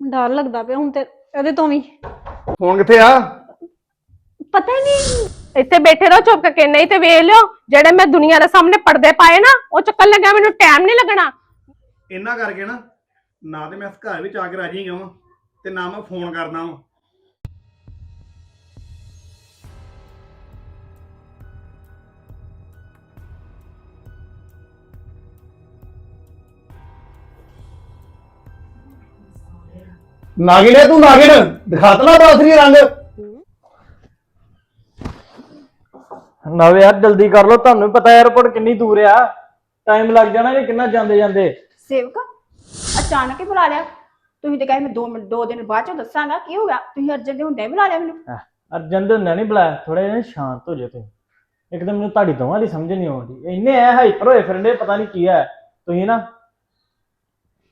ਡਰ ਲੱਗਦਾ ਪਿਆ ਹੁਣ ਤੇ ਇਹਦੇ ਤੋਂ ਵੀ। ਫੋਨ ਕਿੱਥੇ ਆ? ਪਤਾ ਹੀ ਨਹੀਂ। ਇੱਥੇ ਬੈਠੇ ਰਹੋ ਚੁੱਪ ਕਰਕੇ ਨਹੀਂ ਤੇ ਵੇਖ ਲਿਓ ਜਿਹੜੇ ਮੈਂ ਦੁਨੀਆ ਦੇ ਸਾਹਮਣੇ ਪਰਦੇ ਪਾਏ ਨਾ ਉਹ ਚੱਕਣ ਲੱਗਿਆ ਮੈਨੂੰ ਟਾਈਮ ਨਹੀਂ ਲੱਗਣਾ। ਇੰਨਾ ਕਰਕੇ ਨਾ ਨਾ ਤੇ ਮੈਂ ਇਸ ਘਰ ਵਿੱਚ ਆ ਕੇ ਰਾਜੀ ਹਾਂ ਤੇ ਨਾ ਮੈਂ ਫੋਨ ਕਰਦਾ ਵਾਂ। ਨਾਗਿਨ ਹੈ ਤੂੰ ਨਾਗਿਨ? ਦਿਖਾਤਲਾ ਬਾਸਰੀ ਰੰਗ। ਨਾ ਵੀ ਯਾਰ ਜਲਦੀ ਕਰ ਲੋ ਤੁਹਾਨੂੰ ਵੀ ਪਤਾ 에어ਪੋਰਟ ਕਿੰਨੀ ਦੂਰ ਆ। ਟਾਈਮ ਲੱਗ ਜਾਣਾ ਜੇ ਕਿੰਨਾ ਜਾਂਦੇ ਜਾਂਦੇ। ਸੇਵਕ ਅਚਾਨਕ ਹੀ ਬੁਲਾ ਲਿਆ। ਤੁਸੀਂ ਤੇ ਕਹੇ ਮੈਂ 2 ਮਿੰਟ 2 ਦਿਨ ਬਾਅਦ ਚ ਦੱਸਾਂਗਾ ਕੀ ਹੋ ਗਿਆ? ਤੁਸੀਂ ਅਰਜਨ ਦੇ ਹੁੰਦੇ ਬੁਲਾ ਲਿਆ ਮੈਨੂੰ। ਅਰਜਨ ਦੇ ਹੁੰਦਿਆਂ ਨਹੀਂ ਬੁਲਾਇਆ ਥੋੜੇ ਜਿਹਾ ਸ਼ਾਂਤ ਹੋ ਜਾ ਤੁਸੀਂ। ਇੱਕਦਮ ਮੈਨੂੰ ਤੁਹਾਡੀ ਦੋਵਾਂ ਦੀ ਸਮਝ ਨਹੀਂ ਆਉਂਦੀ। ਇੰਨੇ ਐ ਹਾਈਪਰ ਹੋਏ ਫਿਰਦੇ ਪਤਾ ਨਹੀਂ ਕੀ ਹੈ। ਤੁਸੀਂ ਨਾ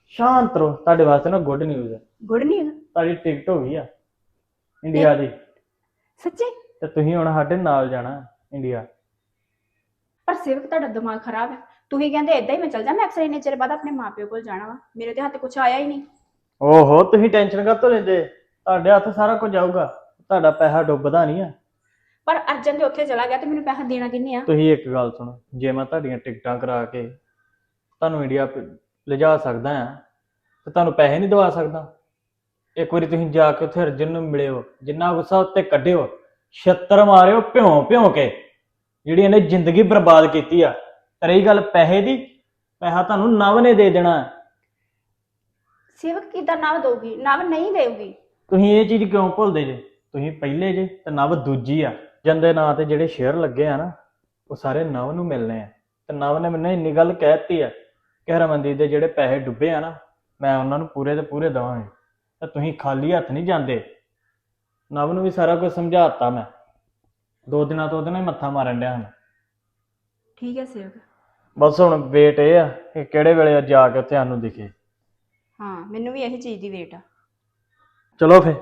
ਸ਼ਾਂਤ ਰਹੋ। ਤੁਹਾਡੇ ਵਾਸਤੇ ਨਾ ਗੁੱਡ ਨਿਊਜ਼ ਹੈ। ਗੁੱਡ ਨਿਊਜ਼ ਤੁਹਾਡੀ ਟਿਕਟ ਹੋ ਗਈ ਆ। ਇੰਡੀਆ ਦੀ। ਸੱਚੀ? ਤੇ ਤੁਸੀਂ ਹੁਣ ਸਾਡੇ ਨਾਲ ਜਾਣਾ ਇੰਡੀਆ ਪਰ ਸੇਵਕ ਤੁਹਾਡਾ ਦਿਮਾਗ ਖਰਾਬ ਹੈ। ਤੁਸੀਂ ਕਹਿੰਦੇ ਏਦਾਂ ਹੀ ਮੈਂ ਚੱਲ ਜਾ ਮੈਂ ਅਕਸਰ ਇੰਨੇ ਚਿਰ ਬਾਅਦ ਆਪਣੇ ਮਾਪਿਓ ਕੋਲ ਜਾਣਾ ਵਾ। ਮੇਰੇ ਤੇ ਹੱਥ ਕੁਝ ਆਇਆ ਹੀ ਨਹੀਂ। ਓਹੋ ਤੁਸੀਂ ਟੈਨਸ਼ਨ ਕਾਹਤੋਂ ਲੈਂਦੇ? ਤੁਹਾਡੇ ਹੱਥ ਸਾਰਾ ਕੁਝ ਆਊਗਾ। ਤੁਹਾਡਾ ਪੈਸਾ ਡੁੱਬਦਾ ਨਹੀਂ ਆ। ਪਰ ਅਰਜਨ ਦੇ ਉੱਥੇ ਚਲਾ ਗਿਆ ਤੇ ਮੈਨੂੰ ਪੈਸਾ ਦੇਣਾ ਕਿੰਨੇ ਆ? ਤੁਸੀਂ ਇੱਕ ਗੱਲ ਸੁਣੋ। ਜੇ ਮੈਂ ਤੁਹਾਡੀਆਂ ਟਿਕਟਾਂ ਕਰਾ ਕੇ ਤੁਹਾਨੂੰ ਇੰਡੀਆ ਲਿਜਾ ਸਕਦਾ ਆ ਤੇ ਤੁਹਾਨੂੰ ਪੈਸੇ ਨਹੀਂ ਦਵਾ ਸਕਦਾ। ਇੱਕ ਵਾਰੀ ਤੁਸੀਂ ਜਾ ਕੇ ਉੱਥੇ ਅਰਜਨ ਨੂੰ ਮਿਲਿਓ ਜਿੰਨਾ ਗੁੱਸਾ ਉੱਤੇ ਕੱਢਿਓ ਛੱਤਰ ਮਾਰਿਓ ਭਿਉਂ ਭਿਉਂ ਕੇ ਜਿਹੜੀ ਇਹਨੇ ਜ਼ਿੰਦਗੀ ਬਰਬਾਦ ਕੀਤੀ ਆ। ਤੇ ਰਹੀ ਗੱਲ ਪੈਸੇ ਦੀ ਪੈਸਾ ਤੁਹਾਨੂੰ ਨਵ ਨੇ ਦੇ ਦੇਣਾ ਹੈ। ਸੇਵਕ ਕਿਦਾਂ ਨਵ ਦਊਗੀ? ਨਵ ਨਹੀਂ ਦੇਊਗੀ। ਤੁਸੀਂ ਇਹ ਚੀਜ਼ ਕਿਉਂ ਭੁੱਲਦੇ ਜੇ? ਤੁਸੀਂ ਪਹਿਲੇ ਜੇ ਤੇ ਨਵ ਦੂਜੀ ਆ। ਜੰਦੇ ਨਾਂ ਤੇ ਜਿਹੜੇ ਸ਼ੇਅਰ ਲੱਗੇ ਆ ਨਾ ਉਹ ਸਾਰੇ ਨਵ ਨੂੰ ਮਿਲਨੇ ਆ। ਤੇ ਨਵ ਨੇ ਮੈਨੂੰ ਇੰਨੀ ਗੱਲ ਕਹਿਤੀ ਆ ਕਿ ਹਰਮਨਦੀਪ ਦੇ ਜਿਹੜੇ ਪੈਸੇ ਡੁੱਬੇ ਆ ਨਾ ਮੈਂ ਉਹਨਾਂ ਨੂੰ ਪੂਰੇ ਦੇ ਪੂਰੇ ਦਵਾਂਗੇ। ਤੇ ਤੁਸੀਂ ਖਾਲੀ ਹੱਥ ਨਹੀਂ ਜਾਂਦੇ। ਨਵ ਨੂੰ ਵੀ ਸਾਰਾ ਕੁਝ ਸਮਝਾਤਾ ਮੈਂ। ਦੋ ਦਿਨਾਂ ਤੋਂ ਉਹਦੇ ਨਾਲ ਹੀ ਮੱਥਾ ਮਾਰਨ ਡਿਆ ਹਾਂ ਠੀਕ ਹੈ ਸੇਵਕ। ਬਸ ਹੁਣ ਵੇਟ ਇਹ ਆ ਕਿ ਕਿਹੜੇ ਵੇਲੇ ਜਾ ਕੇ ਉੱਥੇ ਸਾਨੂੰ ਦਿਖੇ। ਹਾਂ ਮੈਨੂੰ ਵੀ ਇਹੀ ਚੀਜ਼ ਦੀ ਵੇਟ ਆ। ਚਲੋ ਫੇ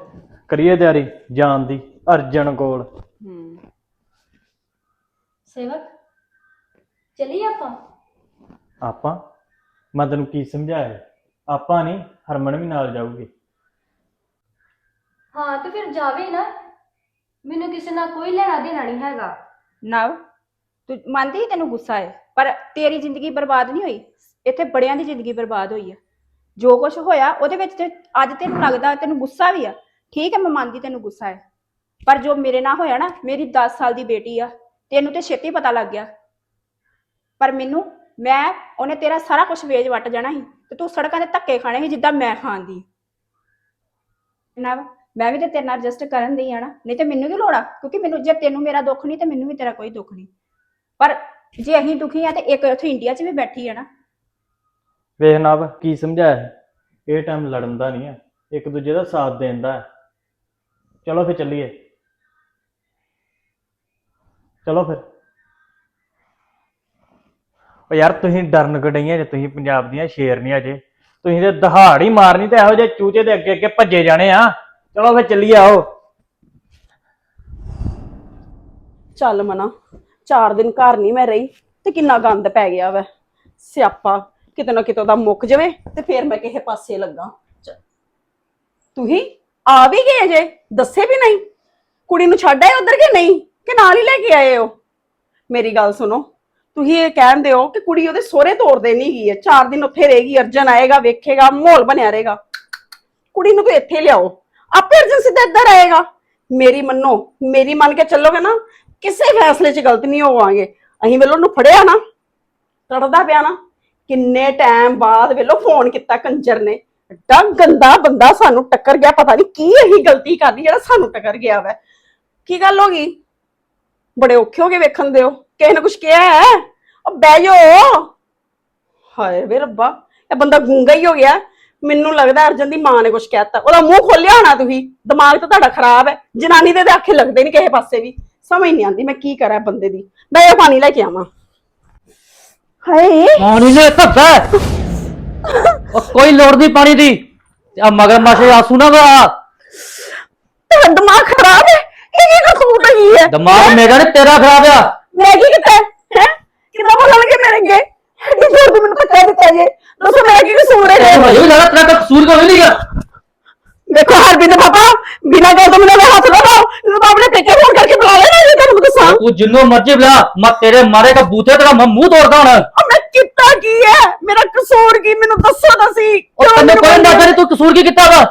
ਕਰੀਏ ਤਿਆਰੀ ਜਾਣ ਦੀ ਅਰਜਨ ਕੋਲ। ਹੂੰ। ਸੇਵਕ ਚਲੀ ਆਪਾਂ? ਆਪਾਂ? ਮੈਂ ਤੈਨੂੰ ਕੀ ਸਮਝਾਇਆ ਆਪਾਂ ਨਹੀਂ ਹਰਮਨ ਵੀ ਨਾਲ ਜਾਊਗੀ। ਹਾਂ ਤੇ ਫਿਰ ਜਾਵੇ ਨਾ। ਮੈਨੂੰ ਕਿਸੇ ਨਾਲ ਕੋਈ ਲੈਣਾ ਦੇਣਾ ਨਹੀਂ ਹੈਗਾ। ਨਵ ਤੂੰ ਮੰਨਦੀ ਸੀ ਤੈਨੂੰ ਗੁੱਸਾ ਹੈ ਪਰ ਤੇਰੀ ਜ਼ਿੰਦਗੀ ਬਰਬਾਦ ਨਹੀਂ ਹੋਈ। ਇੱਥੇ ਬੜਿਆਂ ਦੀ ਜ਼ਿੰਦਗੀ ਬਰਬਾਦ ਹੋਈ ਹੈ ਜੋ ਕੁਝ ਹੋਇਆ ਉਹਦੇ ਵਿੱਚ ਤੇ ਅੱਜ ਤੈਨੂੰ ਲੱਗਦਾ ਤੈਨੂੰ ਗੁੱਸਾ ਵੀ ਆ। ਠੀਕ ਹੈ ਮੈਂ ਮੰਨਦੀ ਤੈਨੂੰ ਗੁੱਸਾ ਹੈ ਪਰ ਜੋ ਮੇਰੇ ਨਾਲ ਹੋਇਆ ਨਾ ਮੇਰੀ 10 ਸਾਲ ਦੀ ਬੇਟੀ ਆ। ਤੈਨੂੰ ਤੇ ਛੇਤੀ ਪਤਾ ਲੱਗ ਗਿਆ। ਪਰ ਮੈਨੂੰ ਮੈਂ ਉਹਨੇ ਤੇਰਾ ਸਾਰਾ ਕੁਝ ਵੇਚ ਵੱਟ ਜਾਣਾ ਸੀ ਤੇ ਤੂੰ ਸੜਕਾਂ ਤੇ ਧੱਕੇ ਖਾਣੇ ਸੀ ਜਿੱਦਾਂ ਮੈਂ ਖਾਂਦੀ ਨਵ ਮੈਂ ਵੀ ਤੇ ਤੇਰੇ ਨਾਲ ਐਡਜਸਟ ਕਰਨ ਦੀ ਆ ਨਾ, ਨਹੀਂ ਤੇ ਮੈਨੂੰ ਕੀ ਲੋੜ ਆ? ਕਿਉਂਕਿ ਮੈਨੂੰ ਜੇ ਤੈਨੂੰ ਮੇਰਾ ਦੁੱਖ ਨਹੀਂ ਤੇ ਮੈਨੂੰ ਵੀ ਤੇਰਾ ਕੋਈ ਦੁੱਖ ਨਹੀਂ। ਪਰ ਜੇ ਅਸੀਂ ਦੁਖੀ ਆ ਤੇ ਇੱਕ ਉੱਥੇ ਇੰਡੀਆ 'ਚ ਵੀ ਬੈਠੀ ਆ ਨਾ। ਵੇਖ ਨਵ, ਕੀ ਸਮਝਾਇਆ ਇਹ ਟਾਈਮ ਲੜਨ ਦਾ ਨਹੀਂ ਹੈ ਇੱਕ ਦੂਜੇ ਦਾ ਸਾਥ ਦੇਣ ਦਾ। ਹੈ ਚਲੋ ਫਿਰ ਚੱਲੀਏ। ਚਲੋ ਫਿਰ। ਉਹ ਯਾਰ ਤੁਸੀਂ ਡਰਨ ਗਡਈਆਂ ਜੇ, ਤੁਸੀਂ ਪੰਜਾਬ ਦੀਆਂ ਸ਼ੇਰਨੀਆਂ ਜੇ ਤੁਸੀਂ ਤੇ ਦਹਾੜ ਮਾਰਨੀ ਤੇ ਇਹੋ ਜਿਹੇ ਚੂਚੇ ਦੇ ਅੱਗੇ ਅੱਗੇ ਭੱਜੇ ਜਾਣੇ ਆ। ਚਲੋ ਫੇ ਚੱਲੀਏ ਆਓ। ਚੱਲ ਮਨਾ, ਚਾਰ ਦਿਨ ਘਰ ਨਹੀਂ ਮੈਂ ਰਹੀ ਤੇ ਕਿੰਨਾ ਗੰਦ ਪੈ ਗਿਆ ਵੈ। ਸਿਆਪਾ, ਕਿਤੇ ਨਾ ਕਿਤੇ ਦਾ ਮੁੱਕ ਜਾਵੇ ਤੇ ਫੇਰ ਮੈਂ ਕਿਸੇ ਪਾਸੇ ਲੱਗਾ। ਤੁਸੀਂ ਆ ਵੀ ਗਏ ਜੇ, ਦੱਸੇ ਵੀ ਨਹੀਂ। ਕੁੜੀ ਨੂੰ ਛੱਡ ਆਏ ਉਧਰ ਕਿ ਨਹੀਂ? ਕਿ ਨਾਲ ਹੀ ਲੈ ਕੇ ਆਏ ਹੋ? ਮੇਰੀ ਗੱਲ ਸੁਣੋ ਤੁਸੀਂ ਇਹ ਕਹਿਣ ਦਿਓ ਕਿ ਕੁੜੀ ਉਹਦੇ ਸਹੁਰੇ ਤੋਰਦੇ ਨਹੀਂ ਗਈ ਹੈ ਚਾਰ ਦਿਨ ਉੱਥੇ ਰਹੇਗੀ, ਅਰਜਨ ਆਏਗਾ, ਵੇਖੇਗਾ, ਮਾਹੌਲ ਬਣਿਆ ਰਹੇਗਾ। ਕੁੜੀ ਨੂੰ ਤੂੰ ਇੱਥੇ ਲਿਆਓ। ਆਪੇ ਅਰਜਨ ਸਿੱਧਾ ਇੱਧਰ ਆਏਗਾ। ਮੇਰੀ ਮੰਨੋ, ਮੇਰੀ ਮੰਨ ਕੇ ਚੱਲੋਗੇ ਨਾ, ਕਿਸੇ ਫੈਸਲੇ 'ਚ ਗਲਤ ਨਹੀਂ ਹੋਵਾਂਗੇ। ਅਸੀਂ ਵੇਲੋ ਨੂੰ ਫੜਿਆ ਨਾ ਤੜਦਾ ਪਿਆ ਨਾ। ਕਿੰਨੇ ਟਾਈਮ ਬਾਅਦ ਵੇਲੋ ਫੋਨ ਕੀਤਾ ਕੰਜਰ ਨੇ। ਏਡਾ ਗੰਦਾ ਬੰਦਾ ਸਾਨੂੰ ਟੱਕਰ ਗਿਆ, ਪਤਾ ਨਹੀਂ ਕੀ ਇਹੀ ਗਲਤੀ ਕਰਦੀ ਜਿਹੜਾ ਸਾਨੂੰ ਟੱਕਰ ਗਿਆ ਵੈ। ਕੀ ਗੱਲ ਹੋ ਗਈ? ਬੜੇ ਔਖੇ ਹੋ ਕੇ ਵੇਖਣ ਦਿਓ। ਕਿਸੇ ਨੇ ਕੁਝ ਕਿਹਾ ਹੈ? ਉਹ ਬਹਿ ਜਾਓ। ਹਾਏ ਵੇ ਰੱਬਾ ਇਹ ਬੰਦਾ ਗੂੰਗਾ ਹੀ ਹੋ ਗਿਆ। ਮੈਨੂੰ ਲੱਗਦਾ ਅਰਜਨ ਦੀ ਮਾਂ ਨੇ ਕੁਝ ਕਹਿਤਾ ਉਹਦਾ ਮੂੰਹ ਖੋਲਿਆ ਹੋਣਾ ਤੁਸੀਂ। ਦਿਮਾਗ ਤਾਂ ਤੁਹਾਡਾ ਖਰਾਬ ਹੈ। ਜਨਾਨੀ ਦੇ ਤਾਂ ਆਖੇ ਲੱਗਦੇ ਨਹੀਂ ਕਿਸੇ ਪਾਸੇ ਵੀ। ਸਮਝ ਨਹੀਂ ਆਉਂਦੀ ਮੈਂ ਕੀ ਕਰਾਂ ਬੰਦੇ ਦੀ। ਮੈਂ ਇਹ ਪਾਣੀ ਲੈ ਕੇ ਆਵਾਂ। ਹਾਏ। ਪਾਣੀ ਨੇ ਧੱਪਾ ਉਹ ਕੋਈ ਲੋੜ ਨਹੀਂ ਪਾਣੀ ਦੀ। ਆ ਮਗਰ ਮਾਸੇ ਆਸੂ ਨਾ ਵਾ। ਤੇਰਾ ਦਿਮਾਗ ਖਰਾਬ ਹੈ। ਇਹ ਕੀ ਕਸੂਰ ਹੈ? ਦਿਮਾਗ ਮੇਰਾ ਨੇ ਤੇਰਾ ਖਰਾਬ ਆ। ਮੈਂ ਕੀ ਕੀਤਾ? ਹੈ? ਕਿਦਾਂ ਬੋਲਣਗੇ ਮੇਰੇ ਅੱਗੇ? ਐਡੀ ਜ਼ੋਰ ਦੀ ਮੈਨੂੰ ਧੱਕਾ ਦਿੱਤਾ ਜੇ। ਦੱਸੋ ਮੈਂ ਕੀ ਕਸੂਰ ਹੈ ਇਹ? ਲੱਗਦਾ ਤੇਰਾ ਤਾਂ ਕਸੂਰ ਕੋਈ ਨਹੀਂ ਗਾ ਦੇਖੋ ਹਰਬਿੰਦ ਪਾਪਾ ਬਿਨਾਂ ਗੱਲ ਤੋਂ ਮੈਨੂੰ ਹੱਥ ਨਾ ਲਾਓ ਜਦੋਂ ਆਪਣੇ ਪੇਕੇ ਫੋਨ ਕਰਕੇ ਬੁਲਾ ਲੈਣਾ ਜੇ ਤੁਹਾਨੂੰ ਦੱਸਾਂ। ਤੂੰ ਜਿੰਨੂੰ ਮਰਜ਼ੀ ਬੁਲਾ ਮੈਂ ਤੇਰੇ ਮਾਰੇ ਦਾ ਬੂਥੇ ਤੇਰਾ ਮੈਂ ਮੂੰਹ ਤੋੜਦਾ ਹੁਣ। ਉਹ ਮੈਂ ਕੀਤਾ ਕੀ ਹੈ? ਮੇਰਾ ਕਸੂਰ ਕੀ? ਮੈਨੂੰ ਦੱਸੋ ਉਹ ਕਿਉਂ ਤੈਨੂੰ ਮੈਨੂੰ ਕੋਈ ਨਾ ਬੋਲਿਆ? ਤੂੰ ਕਸੂਰ ਕੀ ਕੀਤਾ ਵਾ?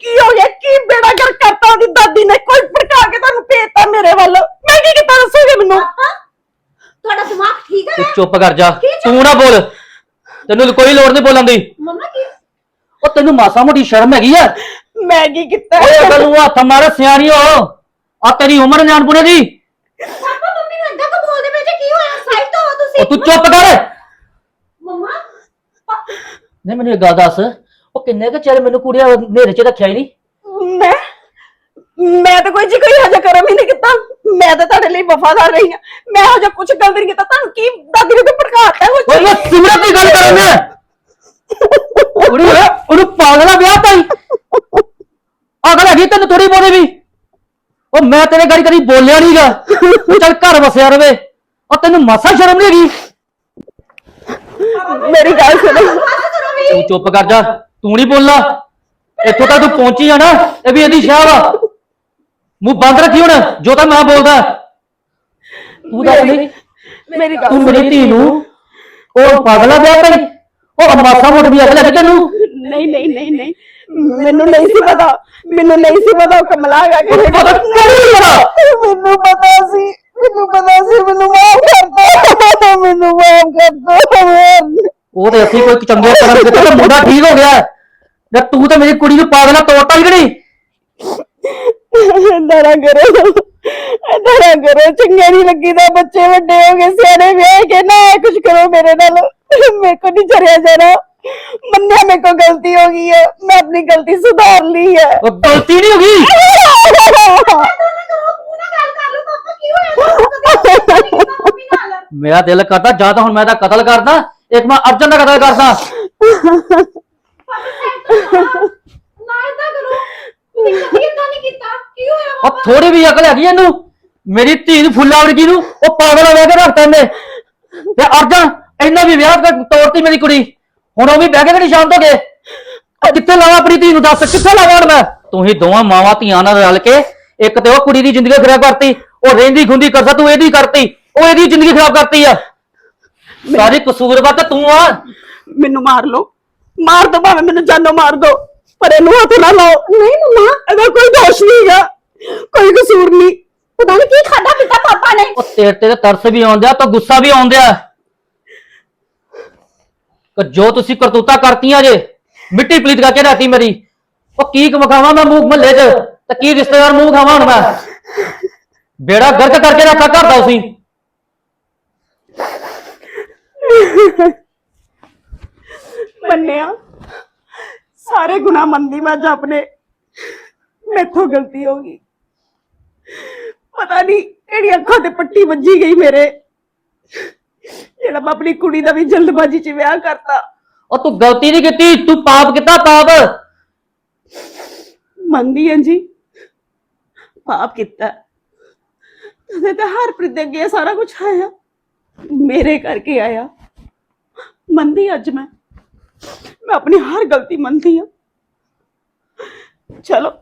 ਕੀ ਹੋ ਗਿਆ? ਕੀ ਬੇੜਾ ਕਰ ਕਰਤਾ ਉਹਦੀ ਦਾਦੀ ਨੇ? ਕੋਈ ਭੜਕਾ ਕੇ ਤੁਹਾਨੂੰ ਭੇਜਤਾ ਮੇਰੇ ਵੱਲ। ਮੈਂ ਕੀ ਕੀਤਾ ਦੱਸੋਗੇ ਮੈਨੂੰ? ਤੁਹਾਡਾ ਦਿਮਾਗ ਠੀਕ ਤੂੰ ਚੁੱਪ ਕਰ ਜਾ। ਤੂੰ ਨਾ ਬੋਲ। ਤੈਨੂੰ ਕੋਈ ਲੋੜ ਨਹੀਂ ਬੋਲਣ ਦੀ। ਮੰਮਾ ਕੀ? ਉਹ ਤੈਨੂੰ ਮਾਸਾ ਮੋਟੀ ਸ਼ਰਮ ਹੈਗੀ ਆ। ਮੈਂ ਕੀ ਕੀਤਾ? ਓਏ ਅਗਲ ਨੂੰ ਹੱਥ ਮਾਰ ਸਿਆਣੀ ਹੋ ਆ ਤੇਰੀ ਉਮਰ ਜਾਣਪੁਣੇ ਦੀ। ਪਾਪਾ ਮੰਮੀ ਨੂੰ ਏਦਾਂ ਕੋ ਬੋਲਦੇ ਪਏ ਜੇ ਕੀ ਹੋਇਆ? ਸਾਈਡ ਤੋਂ ਹੋ ਤੁਸੀਂ। ਉਹ ਤੂੰ ਚੁੱਪ ਕਰ। ਮੰਮਾ ਨਹੀਂ ਮੈਨੂੰ ਇੱਕ ਗੱਲ ਦੱਸ। ਉਹ ਕਿੰਨੇ ਕੁ ਚਿਰ ਮੈਨੂੰ ਕੁੜੀਆਂ ਨੇਰੇ 'ਚ ਰੱਖਿਆ ਹੀ ਨਹੀਂ? ਮੈਂ ਮੈਂ ਤਾਂ ਕੋਈ ਜੀ ਕੋਈ ਹਜਾ ਕਰਮ ਹੀ ਨਹੀਂ ਕੀਤਾ। ਮੈਂ ਤਾਂ ਤੁਹਾਡੇ ਲਈ ਵਫਾਦਾਰ ਰਹੀ ਹਾਂ। ਮੈਂ ਹਜਾ ਕੁਝ ਗਲਤ ਨਹੀਂ ਕੀਤਾ। ਤੁਹਾਨੂੰ ਕੀ ਦਾਦੀ ਨੇ ਭੜਕਾਤਾ ਕੁਝ ਓਏ ਮੈਂ ਸਿਮਰਤ ਦੀ ਗੱਲ ਕਰਾਂ ਮੈਂ ਕੁੜੀ ਉਹਨੂੰ ਪਾਗਲਾ ਵਿਆਹ ਤਾਈ। ਅਗਲ ਹੈਗੀ ਤੈਨੂੰ ਥੋੜੀ ਬੋਲੇ ਵੀ। ਉਹ ਮੈਂ ਤੇਰੇ ਗਾੜੀ ਕਦੀ ਬੋਲਿਆ ਨਹੀਂਗਾ ਚੱਲ ਘਰ ਵਸਿਆ ਰਵੇ। ਉਹ ਤੈਨੂੰ ਮਾਸਾ ਸ਼ਰਮ ਨਹੀਂ ਹੈਗੀ? ਮੇਰੀ ਗੱਲ ਸੁਣੋ। ਤੂੰ ਚੁੱਪ ਕਰ ਜਾ। ਤੂੰ ਨਹੀਂ ਬੋਲਣਾ। ਇੱਥੋਂ ਤੱਕ ਤੂੰ ਪਹੁੰਚੀ ਆ ਨਾ ਇਹ ਵੀ ਇਹਦੀ ਸ਼ਾਹ ਵਾ। ਮੂੰਹ ਬੰਦ ਰੱਖੀ ਹੁਣ ਜੋ ਤਾਂ ਮੈਂ ਬੋਲਦਾ। ਤੂੰ ਦੱਸ ਨਹੀਂ। ਮੇਰੀ ਗੱਲ ਤੂੰ ਮੇਰੀ ਧੀ ਨੂੰ ਉਹ ਪਾਗਲਾ ਵਿਆਹ ਤਾਈ ਉਹ ਮਾਸਾ ਮੋਟ ਵੀ ਅਗਲ ਹੈਗੀ ਤੈਨੂੰ। ਨਹੀਂ ਨਹੀਂ ਨਹੀਂ ਨਹੀਂ। ਮੈਨੂੰ ਨਹੀਂ ਸੀ ਪਤਾ। ਮੈਨੂੰ ਨਹੀਂ ਸੀ ਪਤਾ ਉਹ ਕਮਲਾ ਹੈਗਾ ਕਿ ਪਤਾ ਕਿਹੜੀ ਮੈਨੂੰ ਪਤਾ ਸੀ ਮੈਨੂੰ ਪਤਾ ਸੀ ਮੈਨੂੰ ਮਾਫ ਕਰ ਦੋ। ਮੈਨੂੰ ਮਾਫ ਕਰ ਦੋ ਉਹ ਤੇ ਅਸੀਂ ਕੋਈ ਚੰਗੇ ਕਰਮ ਕੀਤੇ ਤਾਂ ਮੁੰਡਾ ਠੀਕ ਹੋ ਗਿਆ। ਜਾਂ ਤੂੰ ਤਾਂ ਮੇਰੀ ਕੁੜੀ ਨੂੰ ਪਾਗਲਾ ਤੋੜਤਾ ਹੀ ਕਿ ਨਹੀਂ? ਏਦਾਂ ਨਾ ਕਰੋ। ਏਦਾਂ ਨਾ ਕਰੋ। ਚੰਗੇ ਨਹੀਂ ਲੱਗੀਦਾ ਬੱਚੇ ਵੱਡੇ ਹੋ ਗਏ ਸਿਆਣੇ ਵਿਆਹ ਕੇ ਨਾ ਕੁਝ ਕਰੋ ਮੇਰੇ ਨਾਲ। ਮੇਰੇ ਕੋ ਨਹੀਂ ਚਰਿਆ ਜਾਣਾ। ਮੰਨਿਆ ਮੇਰੇ ਕੋ ਗਲਤੀ ਹੋ ਗਈ ਹੈ ਮੈਂ ਆਪਣੀ ਗਲਤੀ ਸੁਧਾਰ ਲਈ ਹੈ ਉਹ ਗਲਤੀ ਨਹੀਂ ਹੋ ਗਈ? ਮੇਰਾ ਦਿਲ ਕਰਦਾ ਜਾਂ ਤਾਂ ਹੁਣ ਮੈਂ ਤਾਂ ਕਤਲ ਕਰਦਾ ਇੱਕ ਮੈਂ ਅਰਜਨ ਦਾ ਕਤਲ ਕਰਦਾ। ਨਾ ਕਰੋ। ਤੁਸੀਂ ਕਦੀ ਏਦਾਂ ਨਹੀਂ ਕੀਤਾ। ਕੀ ਹੋਇਆ ਉਹ ਥੋੜੀ ਵੀ ਅਕਲ ਹੈਗੀ ਇਹਨੂੰ। ਮੇਰੀ ਧੀ ਨੂੰ ਫੁੱਲਾ ਵਰਗੀ ਨੂੰ ਉਹ ਪਾਗਲ ਹੋ ਕੇ ਰੱਖਤਾ ਇਹਨੇ ਤੇ ਅਰਜਨ ਇੰਨਾ ਵੀ ਵਿਆਹ ਕਰ ਤੋੜਤੀ ਮੇਰੀ ਕੁੜੀ। ਹੁਣ ਉਹ ਵੀ ਬਹਿ ਕੇ ਤੇ ਨਿਸ਼ਾਨ ਤੋਂ ਗਏ? ਉਹ ਕਿੱਥੇ ਲਾਵਾਂ ਆਪਣੀ ਧੀ ਨੂੰ ਦੱਸ? ਕਿੱਥੇ ਲਾਵਾਂ ਹੁਣ ਮੈਂ? ਤੂੰ ਹੀ ਦੋਵਾਂ ਮਾਵਾਂ ਧੀਆਂ ਨਾਲ ਰਲ ਕੇ ਇੱਕ ਤੇ ਉਹ ਕੁੜੀ ਦੀ ਜ਼ਿੰਦਗੀ ਖਰਾਬ ਕਰਤੀ ਉਹ ਰਹਿੰਦੀ ਖੁੰਦੀ ਕਰਦਾ ਤੂੰ ਇਹਦੀ ਕਰਤੀ ਉਹ ਇਹਦੀ ਜ਼ਿੰਦਗੀ ਖਰਾਬ ਕਰਤੀ ਆ। ਸਾਰੀ ਕਸੂਰਵਾਰ ਤਾਂ ਤੂੰ ਆ। ਮੈਨੂੰ ਮਾਰ ਲਓ। ਮਾਰ ਦੋ ਭਾਵੇਂ ਮੈਨੂੰ ਜਾਨੋਂ ਮਾਰ ਦੋ। ਪਰ ਇਹਨੂੰ ਹੱਥ ਨਾ ਲਾਓ। ਨਹੀਂ ਮਮਾ ਇਹਦਾ ਕੋਈ ਦੋਸ਼ ਨਹੀਂ ਹੈਗਾ। ਕੋਈ ਕਸੂਰ ਨਹੀਂ। ਪਤਾ ਨਹੀਂ ਕੀ ਖਾਦਾ ਪੀਤਾ ਪਾਪਾ ਨੇ। ਉਹ ਤੇਰੇ ਤੇ ਤਾਂ ਤਰਸ ਵੀ ਆਉਂਦਿਆ ਤਾਂ ਗੁੱਸਾ ਵੀ ਆਉਂਦਿਆ ਕਿ ਜੋ ਤੁਸੀਂ ਕਰਤੂਤਾ ਕਰਤੀਆਂ ਜੇ ਮਿੱਟੀ ਪਲੀਤ ਕਰਕੇ ਰਾਤੀ ਮੇਰੀ ਉਹ ਕੀ ਕਮਖਾਵਾਂ ਮੈਂ ਮੂੰਹ ਮਹੱਲੇ 'ਚ? ਤੇ ਕੀ ਰਿਸ਼ਤੇਦਾਰ ਮੂੰਹ ਖਾਵਾਂ ਹੁਣ ਮੈਂ? ਬੇੜਾ ਗਰਕ ਕਰਕੇ ਰੱਖਾ ਘਰ ਦਾ ਉਸੀ ਮੰਨਿਆ? ਸਾਰੇ ਗੁਨਾਹ ਮੰਨਦੀ ਮੈਂ ਆਪਣੇ। ਮੈਥੋਂ ਗਲਤੀ ਹੋ ਗਈ। ਪਤਾ ਨਹੀਂ ਕਿਹੜੀ ਅੱਖਾਂ ਤੇ ਪੱਟੀ ਵੱਜੀ ਗਈ ਮੇਰੇ। ਜਿਹੜਾ ਮੈਂ ਆਪਣੀ ਕੁੜੀ ਦਾ ਵੀ ਜਲਦਬਾਜ਼ੀ 'ਚ ਵਿਆਹ ਕਰਤਾ। ਉਹ ਤੂੰ ਗਲਤੀ ਨਹੀਂ ਕੀਤੀ ਤੂੰ ਪਾਪ ਕੀਤਾ ਪਾਪ। ਮੰਨਦੀ ਹਾਂ ਜੀ। ਪਾਪ ਕੀਤਾ। ਤੇ ਤਾਂ ਹਰ ਪ੍ਰੀਤ ਅੱਗੇ ਸਾਰਾ ਕੁਝ ਆਇਆ। ਮੇਰੇ ਕਰਕੇ ਆਇਆ। ਮੰਨਦੀ ਅੱਜ ਮੈਂ। ਮੈਂ ਆਪਣੀ ਹਰ ਗਲਤੀ ਮੰਨਦੀ ਹਾਂ। ਚਲੋ।